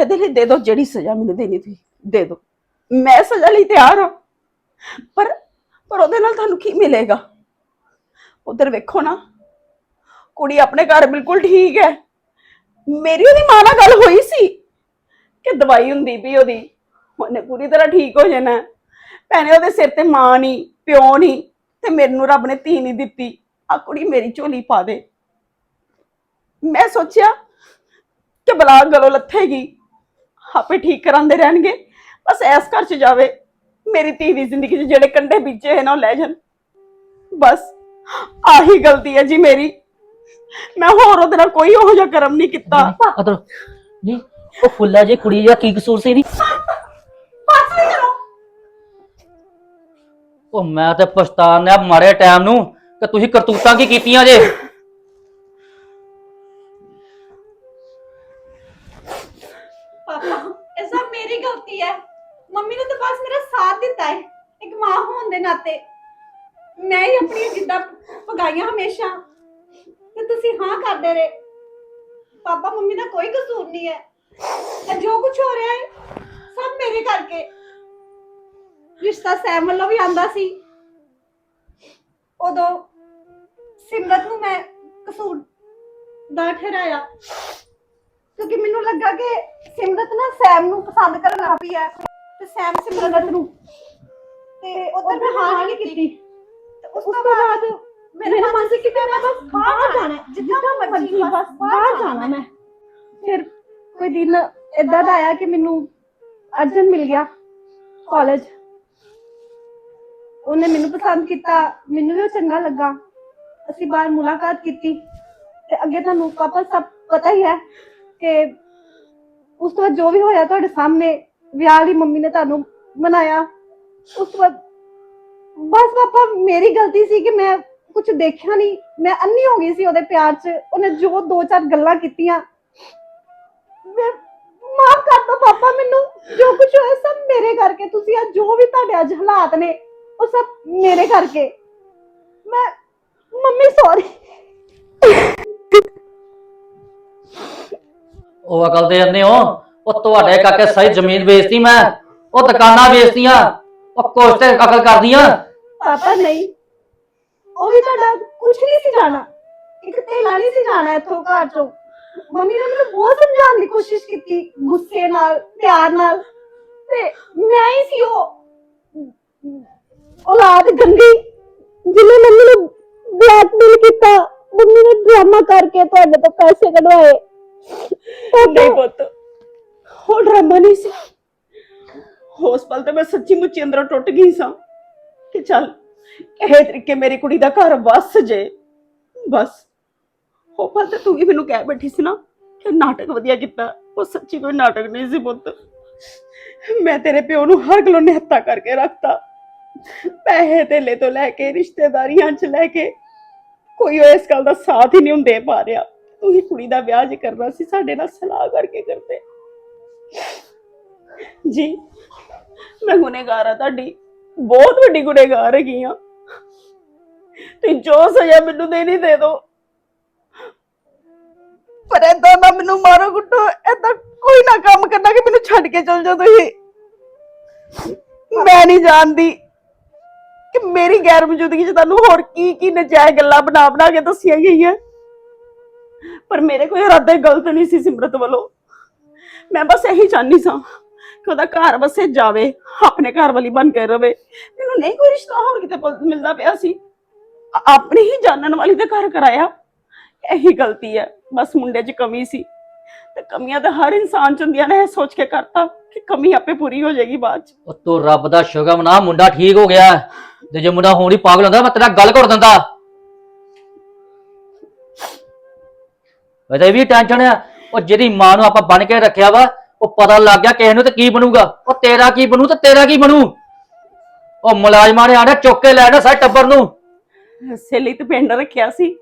ਇਹਦੇ ਲਈ ਦੇ ਦੋ ਜਿਹੜੀ ਸਜ਼ਾ ਮੈਨੂੰ ਦੇਣੀ ਤੁਸੀਂ। ਦੇ ਦੋ ਮੈਂ ਸਜ਼ਾ ਲਈ ਤਿਆਰ ਹਾਂ। ਪਰ ਪਰ ਉਹਦੇ ਨਾਲ ਤੁਹਾਨੂੰ ਕੀ ਮਿਲੇਗਾ? ਉਧਰ ਵੇਖੋ ਨਾ। ਕੁੜੀ ਆਪਣੇ ਘਰ ਬਿਲਕੁਲ ਠੀਕ ਹੈ। ਮੇਰੀ ਉਹਦੀ ਮਾਂ ਨਾਲ ਗੱਲ ਹੋਈ ਸੀ ਕਿ ਦਵਾਈ ਹੁੰਦੀ ਵੀ ਉਹਦੀ। ਉਹਨੇ ਪੂਰੀ ਤਰ੍ਹਾਂ ਠੀਕ ਹੋ ਜਾਣਾ। ਭੈਣੇ, ਉਹਦੇ ਸਿਰ ਤੇ ਮਾਂ ਨਹੀਂ, ਪਿਓ ਨਹੀਂ ਤੇ ਮੈਨੂੰ ਰੱਬ ਨੇ ਧੀ ਨਹੀਂ ਦਿੱਤੀ। ਆ ਕੁੜੀ ਮੇਰੀ ਝੋਲੀ ਪਾ ਦੇ। ਮੈਂ ਸੋਚਿਆ ਕਿ ਬਲਾ ਗਲੋਂ ਲੱਥੇਗੀ। ਆਪੇ ਠੀਕ ਕਰਾਉਂਦੇ ਰਹਿਣਗੇ। ਬਸ ਐਸ ਘਰ ਚ ਜਾਵੇ। ਮੇਰੀ ਧੀ ਦੀ ਜ਼ਿੰਦਗੀ 'ਚ ਜਿਹੜੇ ਕੰਡੇ ਬੀਜੇ ਹੈ ਨਾ ਉਹ ਲੈ ਜਾਣ। ਬਸ ਆਹੀ ਗਲਤੀ ਹੈ ਜੀ ਮੇਰੀ। ਮੈਂ ਹੋਰ ਉਹਦੇ ਨਾਲ ਕੋਈ ਉਹੋ ਜਿਹਾ ਕਰਮ ਨਹੀਂ ਕੀਤਾ। ਅਦਰ ਜੀ ਉਹ ਫੁੱਲਾ ਜੇ ਕੁੜੀ ਦਾ ਕੀ ਕਸੂਰ ਸੀ ਨਹੀਂ ਬਸ ਨਹੀਂ ਕਰੋ। ਉਹ ਮੈਂ ਤੇ ਪਛਤਾਨਿਆ ਮਾਰੇ ਟਾਈਮ ਨੂੰ। ਕਿ ਤੁਸੀਂ ਕਰਤੂਤਾਂ ਕੀ ਕੀਤੀਆਂ ਜੇ? ਪਾਪਾ, ਇਹ ਸਭ ਮੇਰੀ ਗਲਤੀ ਹੈ। ਮੰਮੀ ਨੇ ਤਾਂ ਬਸ ਮੇਰਾ ਸਾਥ ਦਿੱਤਾ ਹੈ। ਇੱਕ ਮਾਂ ਹੋਣ ਦੇ ਨਾਤੇ ਮੈਂ ਹੀ ਆਪਣੀ ਜਿੱਦਾਂ ਪਗਾਈਆਂ ਹਮੇਸ਼ਾ। ਤੇ ਤੁਸੀਂ ਹਾਂ ਕਰਦੇ ਰਹੇ। ਪਾਪਾ, ਮੰਮੀ ਦਾ ਕੋਈ ਕਸੂਰ ਨਹੀਂ ਹੈ। ਇਹ ਜੋ ਕੁਝ ਹੋ ਰਿਹਾ ਹੈ, ਸਭ ਮੇਰੇ ਕਰਕੇ। ਰਿਸ਼ਤਾ ਸੈਮ ਵੱਲੋਂ ਵੀ ਆਂਦਾ ਸੀ। ਉਦੋਂ ਸਿਮਰਤ ਨੂੰ ਮੈਂ ਕਸੂਰ ਦਾ ਠਹਿਰਾਇਆ। ਕਿਉਂਕਿ ਮੈਨੂੰ ਲੱਗਾ ਕਿ ਸਿਮਰਤ ਨਾ ਸੈਮ ਨੂੰ ਪਸੰਦ ਕਰਨ ਲੱਗ ਪਈ ਹੈ ਤੇ ਸੈਮ ਸਿਮਰਤ ਨੂੰ। ਤੇ ਉਧਰ ਮੈਂ ਹਾਂ ਨਹੀਂ ਕੀਤੀ। ਤੇ ਉਸ ਤੋਂ ਬਾਅਦ ਮੇਰੇ ਮਨ ਸੀ ਕਿ ਮੈਂ ਬਸ ਬਾਹਰ ਜਾਣਾ ਹੈ, ਜਿੱਦਾਂ ਮਰਜ਼ੀ ਬਸ ਬਾਹਰ ਜਾਣਾ ਮੈਂ। ਫਿਰ ਕੋਈ ਦਿਨ ਇਦਾਂ ਦਾ ਆਇਆ ਕਿ ਮੈਨੂੰ ਅਰਜਨ ਮਿਲ ਗਿਆ ਕਾਲਜ ਉਹਨੇ ਮੈਨੂੰ ਪਸੰਦ ਕੀਤਾ ਮੈਨੂੰ ਵੀ ਉਹ ਚੰਗਾ ਲੱਗਾ। ਅਸੀਂ ਬਾਹਰ ਮੁਲਾਕਾਤ ਕੀਤੀ ਤੇ ਅੱਗੇ ਤੁਹਾਨੂੰ ਪਾਪਾ ਸਭ ਪਤਾ ਹੀ ਹੈ ਕਿ ਉਸ ਤੋਂ ਬਾਅਦ ਜੋ ਵੀ ਹੋਇਆ ਤੁਹਾਡੇ ਸਾਹਮਣੇ, ਵਿਆਹ ਵਾਲੀ ਮੰਮੀ ਨੇ ਤੁਹਾਨੂੰ ਮਨਾਇਆ। ਉਸ ਤੋਂ ਬਾਅਦ ਬਸ ਪਾਪਾ, ਮੇਰੀ ਗਲਤੀ ਸੀ ਕਿ ਮੈਂ ਕੁਝ ਦੇਖਿਆ ਨਹੀਂ। ਮੈਂ ਅੰਨੀ ਹੋ ਗਈ ਸੀ ਉਹਦੇ ਪਿਆਰ 'ਚ। ਉਹਨੇ ਜੋ ਦੋ ਚਾਰ ਗੱਲਾਂ ਕੀਤੀਆਂ। ਮੈਂ ਮਾਫ ਕਰ ਦੋ ਪਾਪਾ ਮੈਨੂੰ। ਜੋ ਕੁਝ ਹੋਇਆ ਸਭ ਮੇਰੇ ਕਰਕੇ। ਤੁਸੀਂ ਅੱਜ ਜੋ ਵੀ ਤੁਹਾਡੇ ਅੱਜ ਹਾਲਾਤ ਨੇ, ਉਹ ਸਭ ਮੇਰੇ ਕਰਕੇ। ਮੈਂ ਮੰਮੀ ਸੌਰੀ ਉਹ ਅਕਲ ਦੇ ਅੰਨੇ ਹੋ? ਉਹ ਤੁਹਾਡੇ ਕਰਕੇ ਸਹੀ ਜ਼ਮੀਨ ਵੇਚਤੀ ਮੈਂ। ਉਹ ਦੁਕਾਨਾਂ ਵੇਚਤੀਆਂ ਉਹ ਕੁਛ ਤੇ ਅਕਲ ਕਰਦੀਆਂ। ਪਾਪਾ ਨਹੀਂ। ਉਹ ਵੀ ਤੁਹਾਡਾ ਕੁਝ ਨਹੀਂ ਸੀ ਜਾਣਾ। ਇੱਕ ਤੇਲਾ ਨਹੀਂ ਸੀ ਜਾਣਾ ਇੱਥੋਂ ਘਰ ਚੋਂ। ਮੰਮੀ ਨੇ ਮੈਨੂੰ ਬਹੁਤ ਸਮਝਾਉਣ ਦੀ ਕੋਸ਼ਿਸ਼ ਕੀਤੀ ਗੁੱਸੇ ਨਾਲ ਪਿਆਰ ਨਾਲ। ਤੇ ਮੈਂ ਹੀ ਸੀ ਉਹ। ਔਲਾਦ ਗੰਦੀ ਜਿਹਨੇ ਮੰਮੀ ਨੂੰ ਬਲੈਕਮੇਲ ਕੀਤਾ। ਮੰਮੀ ਨੇ ਡਰਾਮਾ ਕਰਕੇ ਤੁਹਾਡੇ ਤੋਂ ਪੈਸੇ ਕਢਵਾਏ। ਨਹੀਂ ਪੁੱਤ। ਉਹ ਡਰਾਮਾ ਨਹੀਂ ਸੀ। ਉਸ ਪਲ ਤੇ ਮੈਂ ਸੱਚੀ ਮੁੱਚੀ ਅੰਦਰੋਂ ਟੁੱਟ ਗਈ ਸਾਂ ਕਿ ਚੱਲ ਇਹ ਤਰੀਕੇ ਮੇਰੀ ਕੁੜੀ ਦਾ ਘਰ ਵਸ ਜੇ। ਬਸ। ਉਹ ਪਲ ਤੇ ਤੂੰ ਵੀ ਮੈਨੂੰ ਕਹਿ ਬੈਠੀ ਸੀ ਨਾ ਕਿ ਨਾਟਕ ਵਧੀਆ ਕੀਤਾ। ਉਹ ਸੱਚੀ ਕੋਈ ਨਾਟਕ ਨਹੀਂ ਸੀ ਪੁੱਤ। ਮੈਂ ਤੇਰੇ ਪਿਓ ਨੂੰ ਹਰ ਗੱਲੋਂ ਨਿਹੱਤਾ ਕਰਕੇ ਰੱਖਤਾ। ਪੈਸੇ ਧੇਲੇ ਤੋਂ ਲੈ ਕੇ ਰਿਸ਼ਤੇਦਾਰੀਆਂ 'ਚ ਲੈ ਕੇ ਕੋਈ ਉਹ ਇਸ ਗੱਲ ਦਾ ਸਾਥ ਹੀ ਨਹੀਂ ਹੁੰਦੇ ਪਾ ਰਿਹਾ। ਤੁਸੀਂ ਕੁੜੀ ਦਾ ਵਿਆਹ ਜੇ ਕਰਨਾ ਸੀ, ਸਾਡੇ ਨਾਲ ਸਲਾਹ ਕਰਕੇ ਕਰਦੇ। ਜੀ, ਮੈਂ ਗੁਨੇਗਾਰ ਆ ਤੁਹਾਡੀ। ਬਹੁਤ ਵੱਡੀ ਗੁਨੇਗਾਰ ਹੈਗੀ ਆ ਤੇ ਜੋ ਸਜ਼ਾ ਮੈਨੂੰ ਦੇਣੀ ਦੇ ਦੋ ਪਰ ਏਦਾਂ ਨਾ ਮੈਨੂੰ ਮਾਰੋ ਕੁੱਟੋ, ਏਦਾਂ ਕੋਈ ਨਾ ਕੰਮ ਕਰਨਾ ਕਿ ਮੈਨੂੰ ਛੱਡ ਕੇ ਚਲ ਜਾਓ ਤੁਸੀਂ। ਮੈਂ ਨਹੀਂ ਜਾਣਦੀ। ਕਿ ਮੇਰੀ ਗੈਰ ਮੌਜੂਦਗੀ 'ਚ ਤੁਹਾਨੂੰ ਹੋਰ ਕੀ ਕੀ ਨਜਾਇਜ਼ ਗੱਲਾਂ ਬਣਾ ਬਣਾ ਕੇ ਦੱਸੀਆਂ ਗਈਆਂ? ਪਰ ਮੇਰੇ ਕੋਈ ਇਰਾਦਾ ਗਲਤ ਨਹੀਂ ਸੀ ਸਿਮਰਤ ਵੱਲੋਂ। ਮੈਂ ਬਸ ਇਹੀ ਚਾਹਨੀ ਸਾਂ ਕਿ ਉਹਦਾ ਘਰ ਵਸੇ ਜਾਵੇ, ਆਪਣੇ ਘਰ ਵਾਲੀ ਬਣ ਕੇ ਰਵੇ। ਮੈਨੂੰ ਨਹੀਂ ਕੋਈ ਰਿਸ਼ਤਾ ਹੋਰ ਕਿਤੇ ਮਿਲਦਾ ਪਿਆ ਸੀ। ਆਪਣੀ ਹੀ ਜਾਣਨ ਵਾਲੀ ਦੇ ਘਰ ਕਰਾਇਆ। ਇਹੀ ਗਲਤੀ ਹੈ। ਬਸ ਮੁੰਡੇ 'ਚ ਕਮੀ ਸੀ। ਤੇ ਕਮੀਆਂ ਤਾਂ ਹਰ ਇਨਸਾਨ 'ਚ ਹੁੰਦੀਆਂ ਨੇ ਇਹ ਸੋਚ ਕੇ ਕਰਤਾ ਕਿ ਕਮੀ ਆਪੇ ਪੂਰੀ ਹੋ ਜਾਏਗੀ ਬਾਅਦ 'ਚ। ਉਹ ਤੂੰ ਰੱਬ ਦਾ ਸ਼ੁਕਰ ਮਨਾ ਮੁੰਡਾ ਠੀਕ ਹੋ ਗਿਆ। ਤੇ ਜੇ ਮੁੰਡਾ ਹੋਣ ਪਾਗਲ ਹੁੰਦਾ ਮੈਂ ਤੇਰਾ ਗੱਲ ਘੁੱਟ ਦਿੰਦਾ। ਵੈਸੇ ਇਹ ਵੀ ਟੈਨਸ਼ਨ ਆ। ਉਹ ਜਿਹਦੀ ਮਾਂ ਨੂੰ ਆਪਾਂ ਬਣ ਕੇ ਰੱਖਿਆ ਵਾ ਉਹ ਪਤਾ ਲੱਗ ਗਿਆ ਕਿਸੇ ਨੂੰ ਤੇ ਕੀ ਬਣੂਗਾ। ਉਹ ਤੇਰਾ ਕੀ ਬਣੂ ਤੇ ਤੇਰਾ ਕੀ ਬਣੂ। ਉਹ ਮੁਲਾਜ਼ਮਾਂ ਨੇ ਆਣਾ ਚੁੱਕ ਕੇ ਲੈਣਾ ਸਾਰੇ ਟੱਬਰ ਨੂੰ। ਇਸੇ ਲਈ ਤੇ ਪਿੰਡ ਰੱਖਿਆ ਸੀ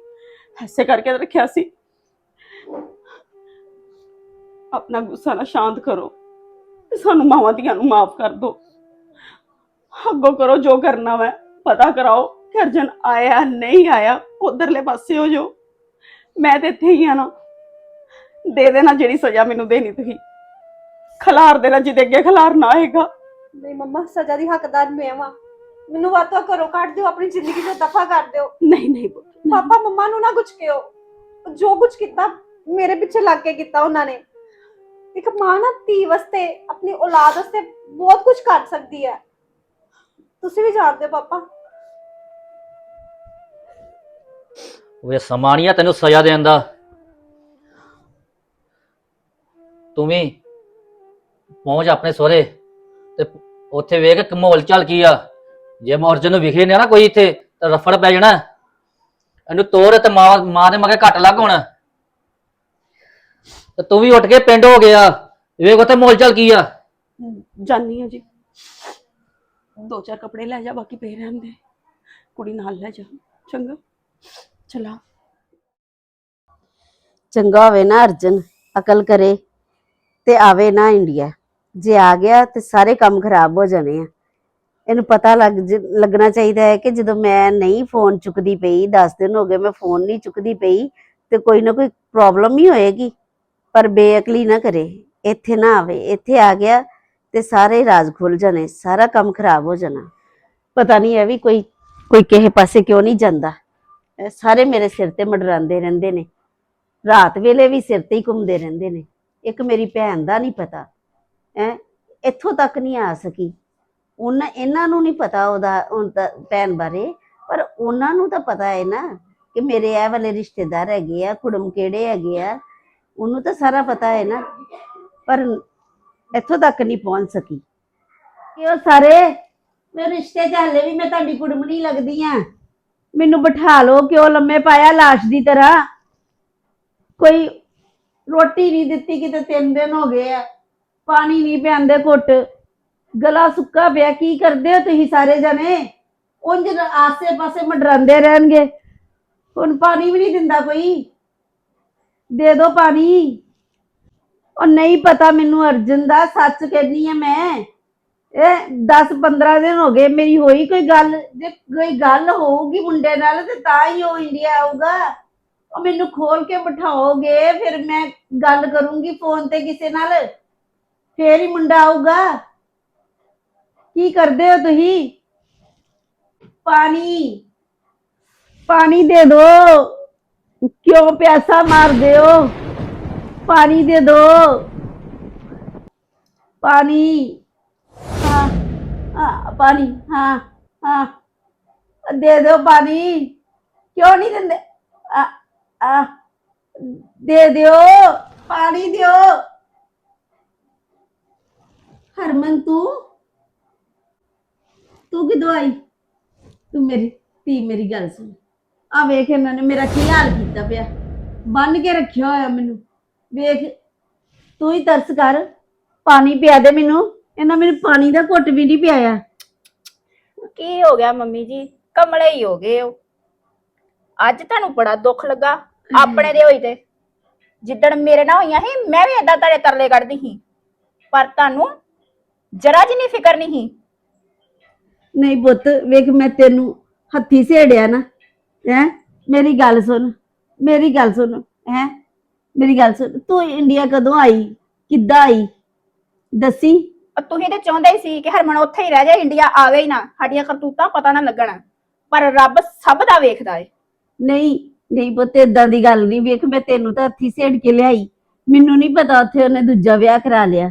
ਐਸੇ ਕਰਕੇ ਤਾਂ ਰੱਖਿਆ ਸੀ। ਆਪਣਾ ਗੁੱਸਾ ਨਾ ਸ਼ਾਂਤ ਕਰੋ ਤੇ ਸਾਨੂੰ ਮਾਵਾਂ ਧੀਆਂ ਨੂੰ ਮਾਫ ਕਰ ਦਿਓ। ਅੱਗੋਂ ਕਰੋ ਜੋ ਕਰਨਾ ਵੈ ਪਤਾ ਕਰਾਓ ਕਿ ਅਰਜਨ ਆਇਆ ਨਹੀਂ ਆਇਆ ਉਧਰਲੇ ਪਾਸੇ ਹੋ ਜੋ ਮੈਂ ਤੇ ਇੱਥੇ ਹੀ ਆ ਨਾ। ਦੇ ਦੇਣਾ ਜਿਹੜੀ ਸਜ਼ਾ ਮੈਨੂੰ ਦੇਣੀ ਤੁਸੀਂ। ਖਲਾਰ ਦੇਣਾ ਜਿਹਦੇ ਅੱਗੇ ਖਲਾਰ ਨਾ ਆਏਗਾ। ਨਹੀਂ ਮੰਮਾ ਸਜ਼ਾ ਦੀ ਹੱਕਦਾਰ ਮੈਂ ਵਾਂ। ਮੈਨੂੰ ਵਾਰ ਤੋਂ ਘਰੋਂ ਕੱਢ ਦਿਓ ਆਪਣੀ ਜ਼ਿੰਦਗੀ ਤੋਂ ਦਫਾ ਕਰ ਦਿਓ। ਨਹੀਂ ਨਹੀਂ ਪੁੱਤ, ਨਹੀਂ। ਪਾਪਾ ਮੰਮਾ ਨੂੰ ਨਾ ਕੁਝ ਕਿਓ। ਜੋ ਕੁਝ ਕੀਤਾ ਮੇਰੇ ਪਿੱਛੇ ਲੱਗ ਕੇ ਕੀਤਾ ਉਹਨਾਂ ਨੇ। ਇੱਕ ਮਾਂ ਨਾ ਧੀ ਵਾਸਤੇ, ਆਪਣੀ ਔਲਾਦ ਵਾਸਤੇ ਬਹੁਤ ਕੁਝ ਕਰ ਸਕਦੀ ਹੈ। ਤੁਸੀਂ ਵੀ ਜਾਣਦੇ ਹੋ ਪਾਪਾ। ਉਹ ਇਹ ਸਮਾਂ ਤੈਨੂੰ ਸਜ਼ਾ ਦੇਣ ਦਾ। ਤੂੰ ਵੀ ਪਹੁੰਚ ਆਪਣੇ ਸਹੁਰੇ ਤੇ ਉੱਥੇ ਵੇਖ ਕਿ ਮਾਹੌਲ ਚੱਲ ਕੀ ਆ। ਜੇ ਮੌਰਜਨ ਨੂੰ ਵਿਖੇ ਨਾ ਕੋਈ ਇੱਥੇ, ਤਾਂ ਰਫੜ ਪੈ ਜਾਣਾ। ਇਹਨੂੰ ਤੋਰ ਤੇ ਮਾਂ ਮਾਂ ਦੇ ਮਗੇ ਘੱਟ ਲੱਗ ਹੋਣਾ। ਤੇ ਤੂੰ ਵੀ ਉੱਠ ਕੇ ਪਿੰਡ ਹੋ ਗਿਆ। ਵੇਖ ਉੱਥੇ ਮਾਹੌਲ ਚੱਲ ਕੀ ਆ। ਜਾਨੀ ਆ ਜੀ। ਦੋ ਚਾਰ ਕੱਪੜੇ ਲੈ ਜਾ ਬਾਕੀ ਪਏ ਰਹਿਣ ਦੇ। ਕੁੜੀ ਨਾਲ ਲੈ ਜਾ। ਚੰਗਾ। ਚਲਾ। ਚੰਗਾ ਹੋਵੇ ਨਾ ਅਰਜਨ ਅਕਲ ਕਰੇ ਤੇ ਆਵੇ ਨਾ ਇੰਡੀਆ। ਜੇ ਆ ਗਿਆ ਤੇ ਸਾਰੇ ਕੰਮ ਖਰਾਬ ਹੋ ਜਾਣੇ ਆ। ਇਹਨੂੰ ਪਤਾ ਲੱਗ ਜ- ਲੱਗਣਾ ਚਾਹੀਦਾ ਹੈ ਕਿ ਜਦੋਂ ਮੈਂ ਨਹੀਂ ਫੋਨ ਚੁੱਕਦੀ ਪਈ 10 ਦਿਨ ਹੋ ਗਏ ਮੈਂ ਫੋਨ ਨਹੀਂ ਚੁੱਕਦੀ ਪਈ ਤੇ ਕੋਈ ਨਾ ਕੋਈ ਪ੍ਰੋਬਲਮ ਹੀ ਹੋਏਗੀ। ਪਰ ਬੇਅਕਲੀ ਨਾ ਕਰੇ, ਇੱਥੇ ਨਾ ਆਵੇ, ਇੱਥੇ ਆ ਗਿਆ ਤੇ ਸਾਰੇ ਰਾਜ਼ ਖੁੱਲ ਜਾਣੇ, ਸਾਰਾ ਕੰਮ ਖਰਾਬ ਹੋ ਜਾਣਾ। ਪਤਾ ਨਹੀਂ ਇਹ ਵੀ ਕੋਈ ਕੋਈ ਕਿਸੇ ਪਾਸੇ ਕਿਉਂ ਨਹੀਂ ਜਾਂਦਾ। ਸਾਰੇ ਮੇਰੇ ਸਿਰ ਤੇ ਮਡਰਾਉਂਦੇ ਰਹਿੰਦੇ ਨੇ। ਰਾਤ ਵੇਲੇ ਵੀ ਸਿਰ ਤੇ ਹੀ ਘੁੰਮਦੇ ਰਹਿੰਦੇ ਨੇ। ਇੱਕ ਮੇਰੀ ਭੈਣ ਦਾ ਨਹੀਂ ਪਤਾ। ਹੈ, ਇੱਥੋਂ ਤੱਕ ਨਹੀਂ ਆ ਸਕੀ। ਉਹਨਾਂ, ਇਹਨਾਂ ਨੂੰ ਨਹੀਂ ਪਤਾ ਉਹਦਾ ਭੈਣ ਬਾਰੇ। ਪਰ ਉਹਨਾਂ ਨੂੰ ਤਾਂ ਪਤਾ ਹੈ ਨਾ ਕਿ ਮੇਰੇ ਇਹ ਵਾਲੇ ਰਿਸ਼ਤੇਦਾਰ ਹੈਗੇ ਆ, ਕੁੜਮ ਕਿਹੜੇ ਹੈਗੇ ਆ। ਉਹਨੂੰ ਤਾਂ ਸਾਰਾ ਪਤਾ ਹੈ ਨਾ, ਪਰ ਇੱਥੋਂ ਤੱਕ ਨਹੀਂ ਪਹੁੰਚ ਸਕੀ। ਕਿ ਉਹ ਸਾਰੇ? ਮੇਰੇ ਰਿਸ਼ਤੇ ਚ ਹਲੇ ਵੀ ਮੈਂ ਤੁਹਾਡੀ ਕੁੜਮ ਲੱਗਦੀ ਆ। ਮੈਨੂੰ ਬਿਠਾ ਲਓ, ਕਿਉਂ ਲੰਮੇ ਪਾਇਆ ਲਾਸ਼ ਦੀ ਤਰ੍ਹਾਂ? ਕੋਈ ਰੋਟੀ ਨਹੀਂ ਦਿੱਤੀ ਕਿਤੇ, ਤਿੰਨ ਦਿਨ ਹੋ ਗਏ ਆ। ਪਾਣੀ ਨਹੀਂ ਪਿਆਂਦੇ ਘੁੱਟ। ਗਲਾ ਸੁੱਕਾ ਪਿਆ, ਕੀ ਕਰਦੇ ਹੋ ਤੁਸੀਂ ਸਾਰੇ ਜਣੇ? ਉਂਝ ਆਸੇ ਪਾਸੇ ਮਡਰਾਉਂਦੇ ਰਹਿਣਗੇ। ਹੁਣ ਪਾਣੀ ਵੀ ਨਹੀਂ ਦਿੰਦਾ ਕੋਈ। ਦੇ ਦੋ ਪਾਣੀ। ਉਹ ਨਹੀਂ ਪਤਾ ਮੈਨੂੰ ਅਰਜਨ ਦਾ, ਸੱਚ ਕਹਿੰਦੀ ਆ ਮੈਂ। ਇਹ 10 15 ਦਿਨ ਹੋ ਗਏ, ਮੇਰੀ ਹੋਈ ਕੋਈ ਗੱਲ? ਜੇ ਕੋਈ ਗੱਲ ਹੋਊਗੀ ਮੁੰਡੇ ਨਾਲ, ਤੇ ਤਾਂ ਹੀ ਉਹ ਇੰਡੀਆ ਆਊਗਾ। ਉਹ ਮੈਨੂੰ ਖੋਲ ਕੇ ਬਿਠਾਓਗੇ, ਫਿਰ ਮੈਂ ਗੱਲ ਕਰੂੰਗੀ ਫੋਨ ਤੇ ਕਿਸੇ ਨਾਲ। ਫੇਰ ਹੀ ਮੁੰਡਾ ਆਊਗਾ। ਕੀ ਕਰਦੇ ਹੋ ਤੁਸੀਂ? ਪਾਣੀ। ਪਾਣੀ ਦੇ ਦੋ। ਕਿਉਂ ਪਿਆਸਾ ਮਾਰਦੇ ਹੋ? ਪਾਣੀ ਦੇ ਦੋ। ਪਾਣੀ। ਹਾਂ ਹਾਂ, ਪਾਣੀ, ਹਾਂ ਹਾਂ। ਦੇ ਦਿਓ ਪਾਣੀ। ਕਿਉਂ ਨਹੀਂ ਦਿੰਦੇ? ਆ ਆ। ਦੇ ਦਿਓ। ਪਾਣੀ ਦਿਓ। ਹਰਮਨ, ਤੂੰ? ਤੂੰ ਕਿਦੋਂ ਆਈ? ਤੂੰ ਮੇਰੀ, ਧੀ ਮੇਰੀ ਗੱਲ ਸੁਣ। ਆ ਵੇਖ ਇਹਨਾਂ ਨੇ ਮੇਰਾ ਕੀ ਹਾਲ ਕੀਤਾ ਪਿਆ। ਬੰਨ ਕੇ ਰੱਖਿਆ ਹੋਇਆ ਮੈਨੂੰ। ਵੇਖ ਤੂੰ ਹੀ ਤਰਸ ਕਰ। ਪਾਣੀ ਪਿਆ ਦੇ ਮੈਨੂੰ। ਇਹਨਾਂ ਮੈਨੂੰ ਪਾਣੀ ਦਾ ਘੁੱਟ ਵੀ ਨਹੀਂ ਪਿਆਇਆ। ਕੀ ਹੋ ਗਿਆ ਮੰਮੀ ਜੀ? ਕਮਲੇ ਹੀ ਹੋ ਗਏ ਹੋ ਅੱਜ ਤੁਹਾਨੂੰ ਬੜਾ ਦੁੱਖ ਲੱਗਾ ਆਪਣੇ ਦੇ ਹੋਈ ਤੇ। ਜਿੱਦਣ ਮੇਰੇ ਨਾਲ ਹੋਈਆਂ ਸੀ ਮੈਂ ਵੀ ਏਦਾਂ ਤੁਹਾਡੇ ਤਰਲੇ ਕੱਢਦੀ ਸੀ। ਪਰ ਤੁਹਾਨੂੰ ਜਰਾ ਜੀ ਨਹੀਂ ਫਿਕਰ ਨਹੀਂ ਸੀ। ਨਹੀਂ ਪੁੱਤ ਵੇਖ ਮੈਂ ਤੈਨੂੰ ਹੱਥੀ ਸੇੜਿਆ ਨਾ। ਹੈ? ਮੇਰੀ ਗੱਲ ਸੁਣ ਮੇਰੀ ਗੱਲ ਸੁਣ ਹੈ? ਮੇਰੀ ਗੱਲ ਸੁਣ ਤੂੰ ਇੰਡੀਆ ਕਦੋਂ ਆਈ? ਕਿੱਦਾਂ ਆਈ? ਦੱਸੀ। ਔਰ ਤੁਸੀਂ ਤੇ ਚਾਹੁੰਦੇ ਹੀ ਸੀ ਕਿ ਹਰਮਨ ਉੱਥੇ ਹੀ ਰਹਿ ਜਾਏ ਇੰਡੀਆ ਆਵੇ ਹੀ ਨਾ ਸਾਡੀਆਂ ਕਰਤੂਤਾਂ ਪਤਾ ਨਾ ਲੱਗਣ। ਪਰ ਰੱਬ ਸਭ ਦਾ ਵੇਖਦਾ ਏ। ਨਹੀਂ ਨਹੀਂ ਪੁੱਤ ਏਦਾਂ ਦੀ ਗੱਲ ਨਹੀਂ ਵੇਖ ਮੈਂ ਤੈਨੂੰ ਤਾਂ ਹੱਥੀ ਸੇੜ ਕੇ ਲਿਆਈ। ਮੈਨੂੰ ਨਹੀਂ ਪਤਾ ਉੱਥੇ ਉਹਨੇ ਦੂਜਾ ਵਿਆਹ ਕਰਾ ਲਿਆ।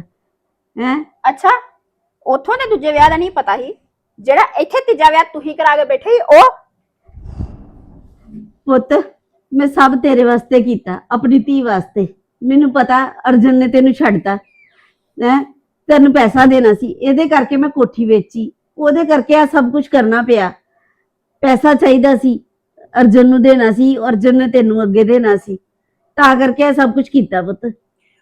ਹੈ? ਅੱਛਾ ਉੱਥੋਂ ਦੇ ਦੂਜੇ ਵਿਆਹ ਦਾ ਨਹੀਂ ਪਤਾ ਸੀ? ਜਿਹੜਾ ਇੱਥੇ ਤੀਜਾ ਵਿਆਹ ਤੁਸੀਂ ਕਰਾ ਕੇ ਬੈਠੇ ਸੀ ਉਹ ਪੁੱਤ, ਮੈਂ ਸਭ ਤੇਰੇ ਵਾਸਤੇ ਕੀਤਾ, ਆਪਣੀ ਧੀ ਵਾਸਤੇ। ਮੈਨੂੰ ਪਤਾ ਅਰਜਨ ਨੇ ਤੈਨੂੰ ਛੱਡਤਾ। ਹੈ, ਤੈਨੂੰ ਪੈਸਾ ਦੇਣਾ ਸੀ, ਇਹਦੇ ਕਰਕੇ ਮੈਂ ਕੋਠੀ ਵੇਚੀ। ਉਹਦੇ ਕਰਕੇ ਆ ਸਭ ਕੁਝ ਕਰਨਾ ਪਿਆ। ਪੈਸਾ ਚਾਹੀਦਾ ਸੀ, ਅਰਜਨ ਨੂੰ ਦੇਣਾ ਸੀ, ਅਰਜਨ ਨੇ ਤੈਨੂੰ ਅੱਗੇ ਦੇਣਾ ਸੀ। ਤਾਂ ਕਰਕੇ ਇਹ ਸਭ ਕੁਝ ਕੀਤਾ ਪੁੱਤ।